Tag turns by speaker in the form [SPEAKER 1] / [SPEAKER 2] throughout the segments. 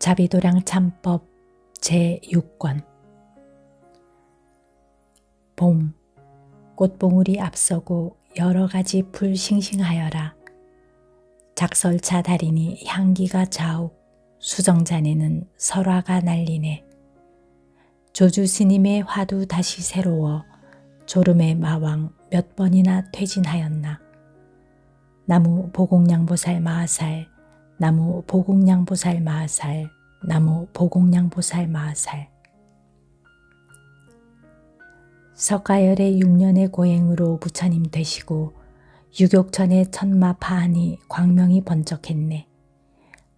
[SPEAKER 1] 자비도량 참법 제6권 봄 꽃봉우리 앞서고 여러 가지 풀 싱싱하여라. 작설차 다리니 향기가 자욱 수정잔에는 설화가 날리네. 조주 스님의 화두 다시 새로워 졸음의 마왕 몇 번이나 퇴진하였나. 나무 보공양보살 마하살 나무 보공양보살 마하살, 나무 보공양보살 마하살. 석가열의 6년의 고행으로 부처님 되시고 유격천의 천마 파하니 광명이 번쩍했네.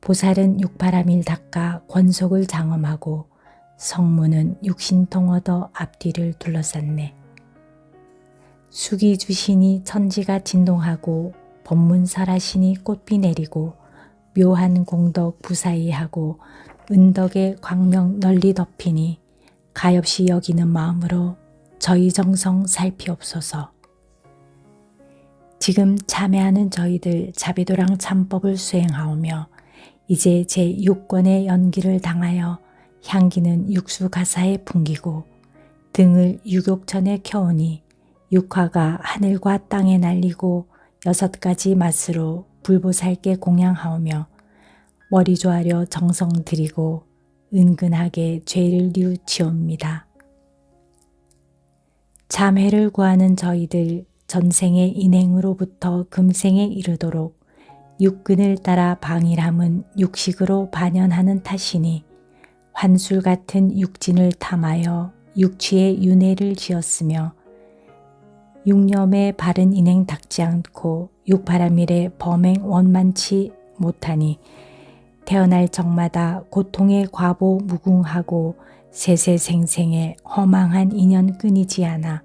[SPEAKER 1] 보살은 육바람일 닦아 권속을 장엄하고 성문은 육신통 얻어 앞뒤를 둘러쌌네. 수기 주신이 천지가 진동하고 법문 설하시니 꽃비 내리고 묘한 공덕 부사이하고 은덕의 광명 널리 덮이니 가엾이 여기는 마음으로 저희 정성 살피옵소서. 지금 참여하는 저희들 자비도랑 참법을 수행하오며 이제 제6권의 연기를 당하여 향기는 육수 가사에 풍기고 등을 유격천에 켜오니 육화가 하늘과 땅에 날리고 여섯 가지 맛으로 불보살께 공양하오며 머리 조아려 정성 들이고 은근하게 죄를 뉘우치옵니다. 참회를 구하는 저희들 전생의 인행으로부터 금생에 이르도록 육근을 따라 방일함은 육식으로 반연하는 탓이니 환술 같은 육진을 탐하여 육취의 윤회를 지었으며 육념의 바른 인행 닦지 않고 육바라밀의 범행 원만치 못하니 태어날 적마다 고통의 과보 무궁하고 세세생생의 허망한 인연 끊이지 않아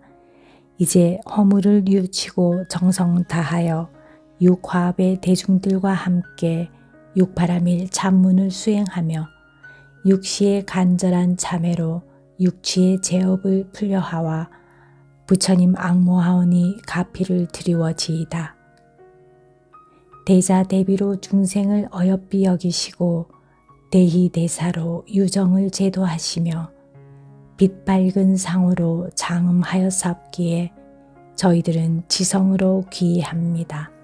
[SPEAKER 1] 이제 허물을 뉘우치고 정성 다하여 육화합의 대중들과 함께 육바라밀 참문을 수행하며 육시의 간절한 참회로 육취의 제업을 풀려하와 부처님 악모하오니 가피를 드리워지이다. 대자 대비로 중생을 어여삐 여기시고 대희 대사로 유정을 제도하시며 빛 밝은 상으로 장음하여 삽기에 저희들은 지성으로 귀의합니다.